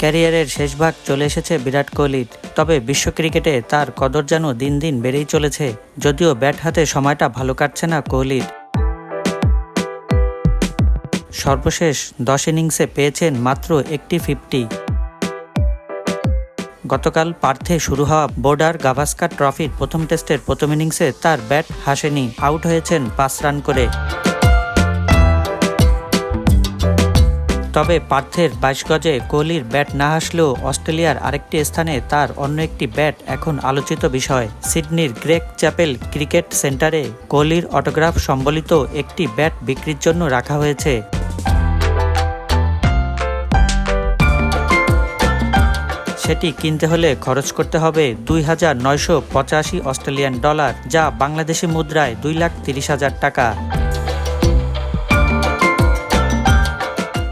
ক্যারিয়ারের শেষ ভাগ চলে এসেছে বিরাট কোহলির তবে বিশ্ব ক্রিকেটে তার কদর যেন দিন দিন বেড়েই চলেছে, যদিও ব্যাট হাতে সময়টা ভালো কাটছে না কোহলির। সর্বশেষ দশ ইনিংসে পেয়েছেন মাত্র একটি ফিফটি। গতকাল পার্থে শুরু হওয়া বোর্ডার গাভাস্কার ট্রফির প্রথম টেস্টের প্রথম ইনিংসে তার ব্যাট হাসেনি, আউট হয়েছেন পাঁচ রান করে। তবে পার্থের বাইশ গজে কোহলির ব্যাট না হাসলেও অস্ট্রেলিয়ার আরেকটি স্থানে তার অন্য একটি ব্যাট এখন আলোচিত বিষয়। সিডনির গ্রেক চ্যাপেল ক্রিকেট সেন্টারে কোহলির অটোগ্রাফ সম্বলিত একটি ব্যাট বিক্রির জন্য রাখা হয়েছে। সেটি কিনতে হলে খরচ করতে হবে দুই হাজার নয়শো পঁচাশি অস্ট্রেলিয়ান ডলার, যা বাংলাদেশি মুদ্রায় দুই লাখ তিরিশ হাজার টাকা।